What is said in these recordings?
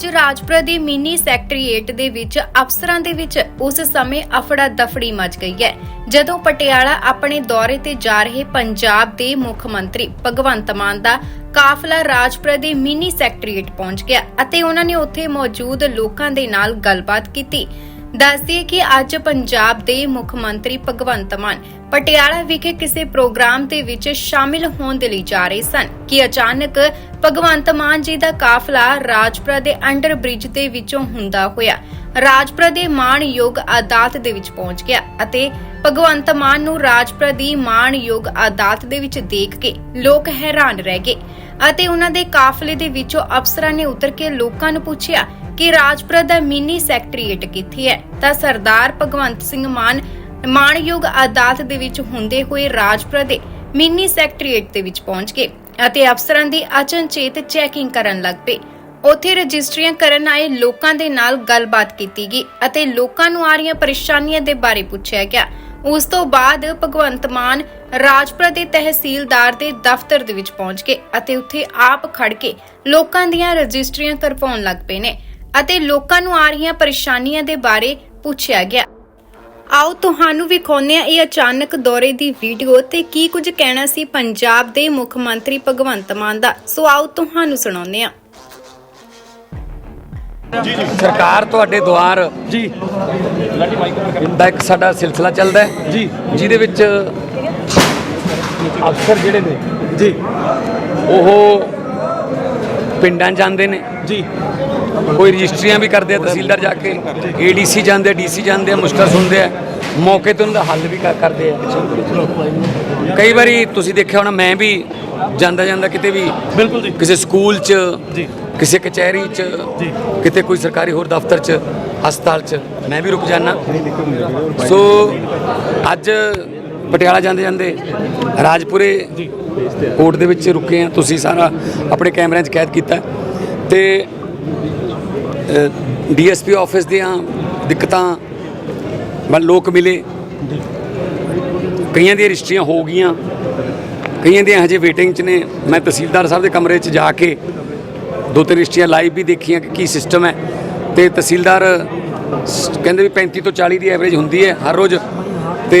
ਅੱਜ ਰਾਜਪੁਰਾ ਦੀ mini secretariat ਦੇ ਵਿੱਚ ਅਫਸਰਾਂ ਦੇ ਵਿੱਚ ਉਸ ਸਮੇਂ ਅਫੜਾ ਦਫੜੀ ਮਚ ਗਈ ਹੈ, ਜਦੋਂ ਪਟਿਆਲਾ ਆਪਣੇ ਦੌਰੇ ਤੇ ਜਾ ਰਹੇ ਪੰਜਾਬ ਦੇ ਮੁੱਖ ਮੰਤਰੀ ਭਗਵੰਤ ਮਾਨ ਦਾ ਕਾਫਲਾ ਰਾਜਪੁਰਾ ਦੇ ਮਿੰਨੀ ਸੈਕਟਰੀਏਟ ਪਹੁੰਚ ਗਿਆ ਅਤੇ ਉਹਨਾਂ ਨੇ ਉੱਥੇ ਮੌਜੂਦ ਲੋਕਾਂ ਦੇ ਨਾਲ ਗੱਲਬਾਤ ਕੀਤੀ। ਦੱਸਦੀਏ ਕਿ ਅੱਜ ਪੰਜਾਬ ਦੇ ਮੁੱਖ ਮੰਤਰੀ ਭਗਵੰਤ ਮਾਨ ਪਟਿਆਲਾ ਵਿਖੇ ਕਿਸੇ ਪ੍ਰੋਗਰਾਮ ਦੇ ਵਿੱਚ ਸ਼ਾਮਿਲ ਹੋਣ ਦੇ ਲਈ ਜਾ ਰਹੇ ਸਨ ਕਿ ਅਚਾਨਕ ਭਗਵੰਤ ਮਾਨ ਜੀ ਦਾ ਕਾਫਲਾ ਰਾਜਪੁਰਾ ਦੇ ਅੰਡਰ ਬ੍ਰਿਜ ਦੇ ਵਿੱਚੋਂ ਹੁੰਦਾ ਹੋਇਆ। ਰਾਜਪੁਰਾ ਦੇ ਮਾਣਯੋਗ ਅਦਾਲਤ ਦੇ ਵਿੱਚ ਪਹੁੰਚ ਗਿਆ ਅਤੇ ਭਗਵੰਤ ਮਾਨ ਨੂੰ ਰਾਜਪੁਰਾ ਦੀ ਮਾਣਯੋਗ ਅਦਾਲਤ ਦੇ ਵਿੱਚ ਦੇਖ ਕੇ ਲੋਕ ਹੈਰਾਨ ਰਹਿ ਗਏ ਅਤੇ ਉਹਨਾਂ ਦੇ ਕਾਫਲੇ ਦੇ ਵਿੱਚੋਂ ਅਫਸਰਾਂ ਨੇ ਉਤਰ ਕੇ ਲੋਕਾਂ ਨੂੰ ਪੁੱਛਿਆ ਕਿ ਰਾਜਪੁਰਾ ਦਾ ਮਿੰਨੀ ਸੈਕਟਰੀਏਟ ਕਿੱਥੇ ਹੈ? ਤਾਂ ਸਰਦਾਰ ਭਗਵੰਤ ਸਿੰਘ ਮਾਨ ਮਾਣਯੋਗ ਅਦਾਲਤ ਦੇ ਵਿੱਚ ਹੁੰਦੇ ਹੋਏ ਰਾਜਪੁਰਾ ਦੇ ਮਿੰਨੀ ਸੈਕਟਰੀਏਟ ਦੇ ਵਿੱਚ ਪਹੁੰਚ ਗਏ। ਅਤੇ ਅਫਸਰਾਂ ਦੀ ਅਚਨਚੇਤ ਚੈਕਿੰਗ ਕਰਨ ਲੱਗ ਪਏ। ਉੱਥੇ ਰਜਿਸਟਰੀਆਂ ਕਰਨ ਆਏ ਲੋਕਾਂ ਦੇ ਨਾਲ ਗੱਲਬਾਤ ਕੀਤੀ ਗਈ ਅਤੇ ਲੋਕਾਂ ਨੂੰ ਆ ਰਹੀਆਂ ਪਰੇਸ਼ਾਨੀਆਂ ਦੇ ਬਾਰੇ ਪੁੱਛਿਆ ਗਿਆ। ਉਸ ਤੋਂ ਬਾਅਦ ਭਗਵੰਤ ਮਾਨ ਰਾਜਪੁਰਾ ਦੇ ਤਹਿਸੀਲਦਾਰ ਦੇ ਦਫ਼ਤਰ ਦੇ ਵਿੱਚ ਪਹੁੰਚ ਗਏ ਅਤੇ ਉੱਥੇ ਆਪ ਖੜ ਕੇ ਲੋਕਾਂ ਦੀਆਂ ਰਜਿਸਟਰੀਆਂ ਕਰਵਾਉਣ ਲੱਗ ਪਏ ਨੇ ਅਤੇ ਲੋਕਾਂ ਨੂੰ ਆ ਰਹੀਆਂ ਪਰੇਸ਼ਾਨੀਆਂ ਦੇ ਬਾਰੇ ਪੁੱਛਿਆ ਗਿਆ। ਆਓ ਤੁਹਾਨੂੰ ਵਿਖਾਉਂਦੇ ਹਾਂ ਇਹ ਅਚਾਨਕ ਦੌਰੇ ਦੀ ਵੀਡੀਓ ਤੇ ਕੀ ਕੁਝ ਕਹਿਣਾ ਸੀ ਪੰਜਾਬ ਦੇ ਮੁੱਖ ਮੰਤਰੀ ਭਗਵੰਤ ਮਾਨ ਦਾ। ਸੋ ਆਓ ਤੁਹਾਨੂੰ ਸੁਣਾਉਂਦੇ ਹਾਂ। ਸਰਕਾਰ ਤੁਹਾਡੇ ਦੁਆਰ ਜੀ। ਦਾ ਇੱਕ ਸਾਡਾ ਸਿਲਸਿਲਾ ਚੱਲਦਾ ਹੈ। ਜੀ। ਜਿਹਦੇ ਵਿੱਚ ਅਫਸਰ ਜਿਹੜੇ ਨੇ। ਜੀ। ਉਹ ਪਿੰਡਾਂ ਜਾਂਦੇ ਨੇ। ਜੀ। ਕੋਈ ਰਜਿਸਟਰੀਆਂ ਵੀ ਕਰਦੇ ਆ ਤਹਿਸੀਲਦਾਰ ਜਾ ਕੇ ਏਡੀਸੀ ਜਾਂਦੇ ਡੀਸੀ ਜਾਂਦੇ ਆ ਮੁਸ਼ਕਲ ਸੁਣਦੇ ਆ। ਮੌਕੇ ਤੇ ਉਹਨਾਂ ਦਾ ਹੱਲ ਵੀ ਕਰ- ਕਰਦੇ ਆ। ਕਈ ਵਾਰੀ ਤੁਸੀਂ ਦੇਖਿਆ ਹੋਣਾ ਮੈਂ ਵੀ ਜਾਂਦਾ ਜਾਂਦਾ ਕਿਤੇ ਵੀ ਬਿਲਕੁਲ ਜੀ। ਕਿਸੇ ਸਕੂਲ 'ਚ ਜੀ। ਕਿਸੇ ਕਚਹਿਰੀ 'ਚ ਜੀ। ਕਿਤੇ ਕੋਈ ਸਰਕਾਰੀ ਹੋਰ ਦਫ਼ਤਰ 'ਚ ਹਸਪਤਾਲ 'ਚ ਮੈਂ ਵੀ ਰੁਕ ਜਾਣਾ ਸੋ ਅੱਜ ਪਟਿਆਲਾ ਜਾਂਦੇ ਜਾਂਦੇ ਰਾਜਪੁਰੇ ਕੋਰਟ ਦੇ ਵਿੱਚ ਰੁਕੇ ਆ ਤੁਸੀਂ ਸਾਰਾ ਆਪਣੇ ਕੈਮਰਿਆਂ 'ਚ ਕੈਦ ਕੀਤਾ। ਤੇ ਡੀਐਸਪੀ ਆਫਿਸ ਦੀਆਂ ਦਿੱਕਤਾਂ ਵੱਲ ਲੋਕ ਮਿਲੇ। ਕਈਆਂ ਦੀਆਂ ਰਜਿਸਟਰੀਆਂ ਹੋ ਗਈਆਂ। ਕਈਆਂ ਦੀਆਂ ਹਜੇ ਵੇਟਿੰਗ 'ਚ ਨੇ। ਮੈਂ ਤਹਿਸੀਲਦਾਰ ਸਾਹਿਬ ਦੇ ਕਮਰੇ 'ਚ ਜਾ ਕੇ ਦੋ ਤਿੰਨ ਰਜਿਸਟਰੀਆਂ ਲਾਈਵ ਵੀ ਦੇਖੀਆਂ ਕਿ ਕੀ ਸਿਸਟਮ ਹੈ। ਤੇ ਤਹਿਸੀਲਦਾਰ ਕਹਿੰਦੇ ਵੀ 35 ਤੋਂ 40 ਦੀ ਐਵਰੇਜ ਹੁੰਦੀ ਹੈ ਹਰ ਰੋਜ਼। ਤੇ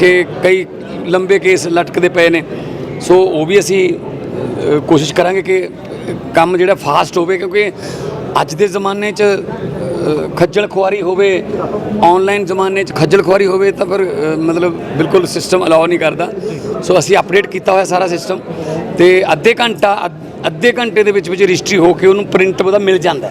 ਕਿ ਕਈ ਲੰਬੇ ਕੇਸ ਲਟਕਦੇ ਪਏ ਨੇ। ਸੋ ਉਹ ਵੀ ਅਸੀਂ ਕੋਸ਼ਿਸ਼ ਕਰਾਂਗੇ ਕਿ ਕੰਮ ਜਿਹੜਾ ਫਾਸਟ ਹੋਵੇ, ਕਿਉਂਕਿ ਅੱਜ ਦੇ ਜ਼ਮਾਨੇ 'ਚ ਖੱਜਲ ਖੁਆਰੀ ਹੋਵੇ ਆਨਲਾਈਨ ਜ਼ਮਾਨੇ 'ਚ ਖੱਜਲ ਖੁਆਰੀ ਹੋਵੇ ਤਾਂ ਫਿਰ ਮਤਲਬ ਬਿਲਕੁਲ ਸਿਸਟਮ ਅਲਾਉ ਨਹੀਂ ਕਰਦਾ। ਸੋ ਅਸੀਂ ਅਪਡੇਟ ਕੀਤਾ ਹੋਇਆ ਸਾਰਾ ਸਿਸਟਮ ਤੇ ਅੱਧੇ ਘੰਟਾ, ਅੱਧ- ਅੱਧੇ ਘੰਟੇ ਦੇ ਵਿੱਚ ਵਿੱਚ ਰਜਿਸਟਰੀ ਹੋ ਕੇ ਉਹਨੂੰ ਪ੍ਰਿੰਟ ਉਹਦਾ ਮਿਲ ਜਾਂਦਾ।